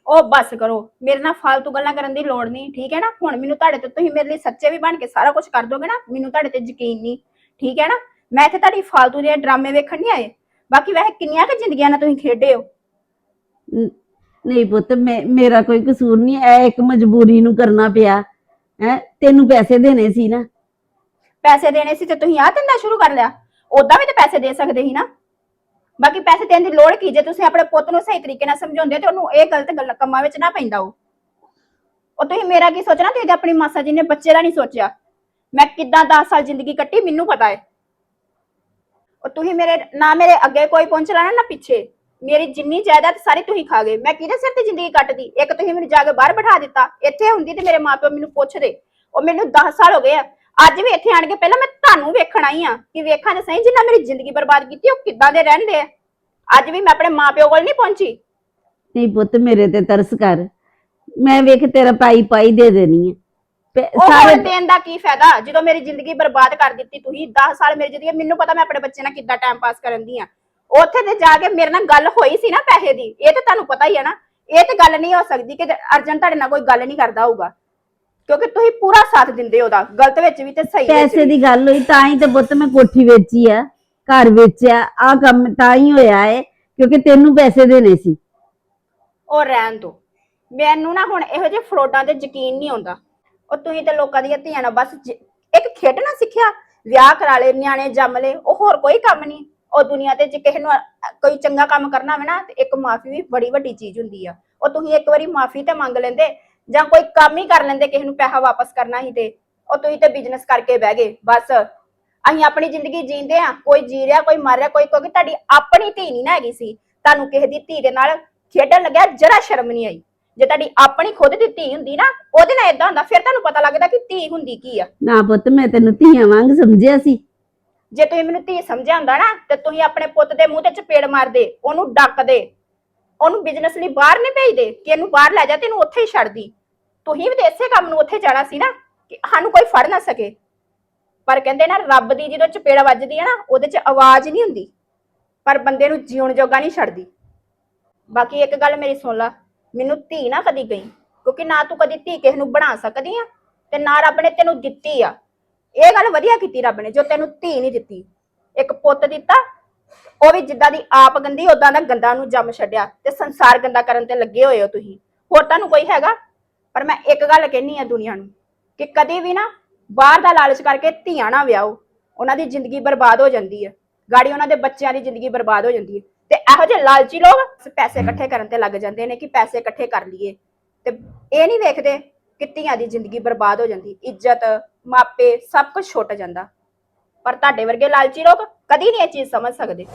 ਉਹ ਬਸ ਕਰੋ, ਮੇਰੇ ਨਾਲ ਫालतू ਗੱਲਾਂ ਕਰਨ ਦੀ ਲੋੜ ਨਹੀਂ, ਠੀਕ ਹੈ ਨਾ? ਹੁਣ ਮੈਨੂੰ ਤੁਹਾਡੇ ਤੇ ਤੁਸੀਂ ਮੇਰੇ ਲਈ ਸੱਚੇ ਵੀ ਬਣ ਕੇ ਸਾਰਾ ਕੁਝ ਕਰ ਦੋਗੇ ਨਾ, ਮੈਨੂੰ ਤੁਹਾਡੇ ਤੇ ਯਕੀਨ ਨਹੀਂ, ਠੀਕ ਹੈ ਨਾ? ਮੈਂ ਇੱਥੇ ਤੁਹਾਡੀ ਫालतू ਦੇ ਡਰਾਮੇ ਵੇਖਣ ਨਹੀਂ ਆਏ। ਬਾਕੀ ਵੈਸੇ ਕਿੰਨੀਆਂ ਕਿ ਜ਼ਿੰਦਗੀਆਂ ਨਾਲ ਤੁਸੀਂ ਖੇਡੇ ਹੋ? ਨ- ਨਹੀਂ ਪੁੱਤ ਮੈਂ ਮੇਰਾ ਕੋਈ ਕਸੂਰ ਨਹੀਂ ਇਹ ਇੱਕ ਮਜਬੂਰੀ ਨੂੰ ਕਰਨਾ ਪਿਆ। ਹੈ ਤੈਨੂੰ ਪੈਸੇ ਦੇਣੇ ਸੀ ਨਾ। ਪੈਸੇ ਦੇਣੇ ਸੀ ਤੇ ਤੁਸੀਂ ਆਹ ਧੰਦਾ ਸ਼ੁਰੂ ਕਰ ਲਿਆ। ਉਦਾਂ ਵੀ ਤੇ ਪੈਸੇ ਦੇ ਸਕਦੇ ਸੀ ਨਾ। ਬਾਕੀ ਪੈਸੇ ਦੇਣ ਦੀ ਲੋੜ ਕੀ? ਜੇ ਤੁਸੀਂ ਆਪਣੇ ਪੁੱਤ ਨੂੰ ਸਹੀ ਤਰੀਕੇ ਨਾਲ ਸਮਝਾਉਂਦੇ ਤੇ ਉਹਨੂੰ ਇਹ ਗਲਤ ਗੱਲ ਕੰਮਾਂ ਵਿੱਚ ਨਾ ਪੈਂਦਾ ਉਹ। ਉਹ ਤੁਸੀਂ ਮੇਰਾ ਕੀ ਸੋਚਣਾ? ਤੁਸੀਂ ਤੇ ਆਪਣੀ ਮਾਸਾ ਜੀ ਨੇ ਬੱਚੇ ਦਾ ਨਹੀਂ ਸੋਚਿਆ। ਮੈਂ ਕਿੱਦਾਂ 10 ਸਾਲ ਜ਼ਿੰਦਗੀ ਕੱਟੀ ਮੈਨੂੰ ਪਤਾ ਹੈ। ਉਹ ਤੁਸੀਂ ਮੇਰੇ, ਨਾ ਮੇਰੇ ਅੱਗੇ ਕੋਈ ਪਹੁੰਚਣਾ ਨਾ ਨਾ ਪਿੱਛੇ। ਮੇਰੀ ਜਿੰਨੀ ਜਾਇਦਾਦ ਸਾਰੀ ਤੁਸੀਂ ਖਾ ਗਏ। ਮੈਂ ਕਿਹਦੇ ਸਿਰ ਤੇ ਜ਼ਿੰਦਗੀ ਕੱਟਦੀ? ਇੱਕ ਤੁਸੀਂ ਮੈਨੂੰ ਜਾ ਕੇ ਬਾਹਰ ਬਿਠਾ ਦਿੱਤਾ। ਇੱਥੇ ਹੁੰਦੀ ਤੇ ਮੇਰੇ ਮਾਪੇ ਮੈਨੂੰ ਪੁੱਛਦੇ ਉਹ ਮੈਨੂੰ 10 ਸਾਲ ਹੋ ਗਏ ਆ। ਅੱਜ ਵੀ ਇੱਥੇ ਆਣ ਕੇ ਪਹਿਲਾਂ ਮੈਂ ਤੁਹਾਨੂੰ ਵੇਖਣ ਆਈ ਆ ਕਿ ਵੇਖਾਂ ਤੇ ਸਹੀ ਜਿੰਨਾ ਮੇਰੀ ਜ਼ਿੰਦਗੀ ਬਰਬਾਦ ਕੀਤੀ, ਉਹ ਕਿੱਦਾਂ ਦੇ ਰਹਿੰਦੇ ਆ। ਅੱਜ ਵੀ ਮੈਂ ਆਪਣੇ ਮਾਪਿਓ ਕੋਲ ਨਹੀਂ ਪਹੁੰਚੀ। ਨਹੀਂ ਪੁੱਤ, ਮੇਰੇ ਤੇ ਤਰਸ ਕਰ। ਮੈਂ ਵੇਖ ਤੇਰਾ ਪਾਈ ਪਾਈ ਦੇ ਦੇਣੀ ਹੈ ਪੈ- ਉਹ ਸਾਰੇ ਦੇਣ ਦਾ ਕੀ ਫਾਇਦਾ? ਜਦੋਂ ਮੇਰੀ ਜ਼ਿੰਦਗੀ ਬਰਬਾਦ ਕਰ ਦਿੱਤੀ ਤੁਸੀਂ 10 ਸਾਲ ਮੇਰੀ ਜ਼ਿੰਦਗੀ ਮੈਨੂੰ ਪਤਾ ਮੈਂ ਆਪਣੇ ਬੱਚੇ ਨਾਲ ਕਿੱਦਾਂ ਟਾਈਮ ਪਾਸ ਕਰਨ ਦੀ ਆ ਉੱਥੇ ਤੇ ਜਾ ਕੇ ਮੇਰੇ ਨਾਲ ਗੱਲ ਹੋਈ ਸੀ ਨਾ ਪੈਸੇ ਦੀ ਇਹ ਤੇ ਤੁਹਾਨੂੰ ਪਤਾ ਹੀ ਹੈ ਨਾ ਇਹ ਤੇ ਗੱਲ ਨਹੀਂ ਹੋ ਸਕਦੀ ਕਿ ਅਰਜਨ ਤੁਹਾਡੇ ਨਾਲ ਕੋਈ ਗੱਲ ਨਹੀਂ ਕਰਦਾ ਹੋਊਗਾ। ਕਿਉਂਕਿ ਤੁਸੀਂ ਪੂਰਾ ਸਾਥ ਦਿੰਦੇ ਉਹਦਾ ਗਲਤ ਵਿੱਚ ਵੀ ਤੇ ਸਹੀ ਵਿੱਚ ਪੈਸੇ ਵੀ। ਦੀ ਗੱਲ ਹੋਈ ਤਾਂ ਹੀ ਤੇ ਪੁੱਤ ਮੈਂ ਕੋਠੀ ਵੇਚੀ ਆ ਘਰ ਵੇਚਿਆ ਆ ਕੰਮ ਤਾਂ ਹੀ ਹੋਇਆ ਹੈ ਕਿਉਂਕਿ ਤੈਨੂੰ ਪੈਸੇ ਦੇਣੇ ਸੀ। ਉਹ ਰਹਿਣ ਦੋ। ਮੈਨੂੰ ਨਾ ਹੁਣ ਇਹੋ ਜਿਹੇ ਫਰੋਡਾਂ ਤੇ ਯਕੀਨ ਨਹੀਂ ਆਉਂਦਾ। ਉਹ ਤੁਸੀਂ ਤਾਂ ਲੋਕਾਂ ਦੀਆਂ ਧੀਆਂ ਨਾਲ ਬਸ ਜ- ਇੱਕ ਖੇਡਣਾ ਸਿੱਖਿਆ, ਵਿਆਹ ਕਰਾ ਲਏ, ਨਿਆਣੇ ਜੰਮ ਲਏ, ਉਹ ਹੋਰ ਕੋਈ ਕੰਮ ਨਹੀਂ। ਉਹ ਦੁਨੀਆ ਤੇ ਜੇ ਕਿਸੇ ਨੂੰ ਅ- ਕੋਈ ਚੰਗਾ ਕੰਮ ਕਰਨਾ ਹੋਵੇ ਨਾ, ਤੇ ਇੱਕ ਮਾਫੀ ਵੀ ਬੜੀ ਵੱਡੀ ਚੀਜ਼ ਹੁੰਦੀ ਆ। ਉਹ ਤੁਸੀਂ ਇੱਕ ਵਾਰੀ ਮਾਫੀ ਤੇ ਮੰਗ ਲੈਂਦੇ, ਜਾਂ ਕੋਈ ਕੰਮ ਹੀ ਕਰ ਲੈਂਦੇ, ਕਿਸੇ ਨੂੰ ਪੈਸਾ ਵਾਪਸ ਕਰਨਾ ਹੀ ਤੇ, ਉਹ ਤੁਸੀਂ ਤੇ ਬਿਜ਼ਨਸ ਕਰਕੇ ਬਹਿ ਗਏ, ਬਸ। ਅਸੀਂ ਆਪਣੀ ਜ਼ਿੰਦਗੀ ਜੀਂਦੇ ਆ ਕੋਈ ਜੀ ਰਿਹਾ, ਕੋਈ ਮਰ ਰਿਹਾ, ਕੋਈ ਕਿਉਂਕਿ ਤੁਹਾਡੀ ਆਪਣੀ ਧੀ ਨਹੀਂ ਨਾ ਹੈਗੀ ਸੀ। ਤੁਹਾਨੂੰ ਕਿਸੇ ਦੀ ਧੀ ਦੇ ਨਾਲ ਖੇਡਣ ਲੱਗਿਆ, ਜਰਾ ਸ਼ਰਮ ਨਹੀਂ ਆਈ। ਜੇ ਤੁਹਾਡੀ ਆਪਣੀ ਖੁਦ ਦੀ ਧੀ ਹੁੰਦੀ ਨਾ ਉਹਦੇ ਨਾਲ ਇਦਾਂ ਹੁੰਦਾ ਫਿਰ ਤੁਹਾਨੂੰ ਪਤਾ ਲੱਗਦਾ ਕਿ ਧੀ ਹੁੰਦੀ ਕੀ ਆ। ਨਾ ਪੁੱਤ ਮੈਂ ਤੈਨੂੰ ਧੀਆਂ ਵਾਂਗ ਸਮਝਿਆ ਸੀ। ਜੇ ਤੁਸੀਂ ਮੈਨੂੰ ਧੀ ਸਮਝਿਆ ਹੁੰਦਾ ਨਾ ਤੇ ਤੁਸੀਂ ਆਪਣੇ ਪੁੱਤ ਦੇ ਮੂੰਹ ਤੇ ਚਪੇੜ ਮਾਰਦੇ ਉਹਨੂੰ ਡੱਕਦੇ ਉਹਨੂੰ ਬਿਜ਼ਨਸ ਲਈ ਬਾਹਰ ਨਹੀਂ ਭੇਜਦੇ ਕਿ ਇਹਨੂੰ ਬਾਹਰ ਲੈ ਜਾ ਤੈਨੂੰ ਉੱਥੇ ਹੀ ਛੱਡਦੀ ਤੁਸੀਂ ਵੀ ਤੇ ਇਸੇ ਕੰਮ ਨੂੰ ਉੱਥੇ ਜਾਣਾ ਸੀ ਨਾ ਕਿ ਸਾਨੂੰ ਕੋਈ ਫੜ ਨਾ ਸਕੇ। ਪਰ ਕਹਿੰਦੇ ਨਾ ਰੱਬ ਦੀ ਜਦੋਂ ਚਪੇੜ ਵੱਜਦੀ ਹੈ ਨਾ ਉਹਦੇ 'ਚ ਆਵਾਜ਼ ਨਹੀਂ ਹੁੰਦੀ। ਪਰ ਬੰਦੇ ਨੂੰ ਜਿਉਣ ਜੋਗਾ ਨਹੀਂ ਛੱਡਦੀ। ਬਾਕੀ ਇੱਕ ਗੱਲ ਮੇਰੀ ਸੁਣ ਲਾ। ਮੈਨੂੰ ਧੀ ਨਾ ਕਦੀ ਗਈ, ਕਿਉਂਕਿ ਨਾ ਤੂੰ ਕਦੀ ਧੀ ਕਿਸੇ ਨੂੰ ਬਣਾ ਸਕਦੀ ਆ, ਤੇ ਨਾ ਰੱਬ ਨੇ ਤੈਨੂੰ ਦਿੱਤੀ ਆ। ਇਹ ਗੱਲ ਵਧੀਆ ਕੀਤੀ ਰੱਬ ਨੇ, ਜੋ ਤੈਨੂੰ ਧੀ ਨਹੀਂ ਦਿੱਤੀ। ਇੱਕ ਪੁੱਤ ਦਿੱਤਾ, ਉਹ ਵੀ ਜਿੱਦਾਂ ਦੀ ਆਪ ਗੰਦੀ ਉਦਾਂ ਦਾ ਗੰਦਾ ਨੂੰ ਜੰਮ ਛੱਡਿਆ, ਤੇ ਸੰਸਾਰ ਗੰਦਾ ਕਰਨ ਤੇ ਲੱਗੇ ਹੋਏ ਹੋ ਤੁਸੀਂ। ਹੋਰ ਤੁਹਾਨੂੰ ਕੋਈ ਹੈਗਾ? ਪਰ ਮੈਂ ਇੱਕ ਗੱਲ ਕਹਿਨੀ ਆ ਦੁਨੀਆ ਨੂੰ, ਕਿ ਕਦੇ ਵੀ ਨਾ ਬਾਹਰ ਦਾ ਲਾਲਚ ਕਰਕੇ ਧੀਆਂ ਨਾ ਵਿਆਹੋ। ਉਹਨਾਂ ਦੀ ਜ਼ਿੰਦਗੀ ਬਰਬਾਦ ਹੋ ਜਾਂਦੀ ਹੈ ਗਾੜੀ ਉਹਨਾਂ ਦੇ ਬੱਚਿਆਂ ਦੀ ਜ਼ਿੰਦਗੀ ਬਰਬਾਦ ਹੋ ਜਾਂਦੀ ਹੈ ਤੇ ਇਹੋ ਜਿਹੇ ਲਾਲਚੀ ਲੋਕ ਪੈਸੇ ਇਕੱਠੇ ਕਰਨ ਤੇ ਲੱਗ ਜਾਂਦੇ ਨੇ ਕਿ ਪੈਸੇ ਇਕੱਠੇ ਕਰ ਲਈਏ। ਤੇ ਇਹ ਨਹੀਂ ਵੇਖਦੇ ਕਿ ਧੀਆਂ ਦੀ ਜ਼ਿੰਦਗੀ ਬਰਬਾਦ ਹੋ ਜਾਂਦੀ, ਇੱਜ਼ਤ, ਮਾਪੇ ਸਭ ਕੁਝ ਛੁੱਟ ਜਾਂਦਾ। ਪਰ ਤੁਹਾਡੇ ਵਰਗੇ ਲਾਲਚੀ ਲੋਕ ਕਦੀ ਨਹੀਂ ਇਹ ਚੀਜ਼ ਸਮਝ ਸਕਦੇ।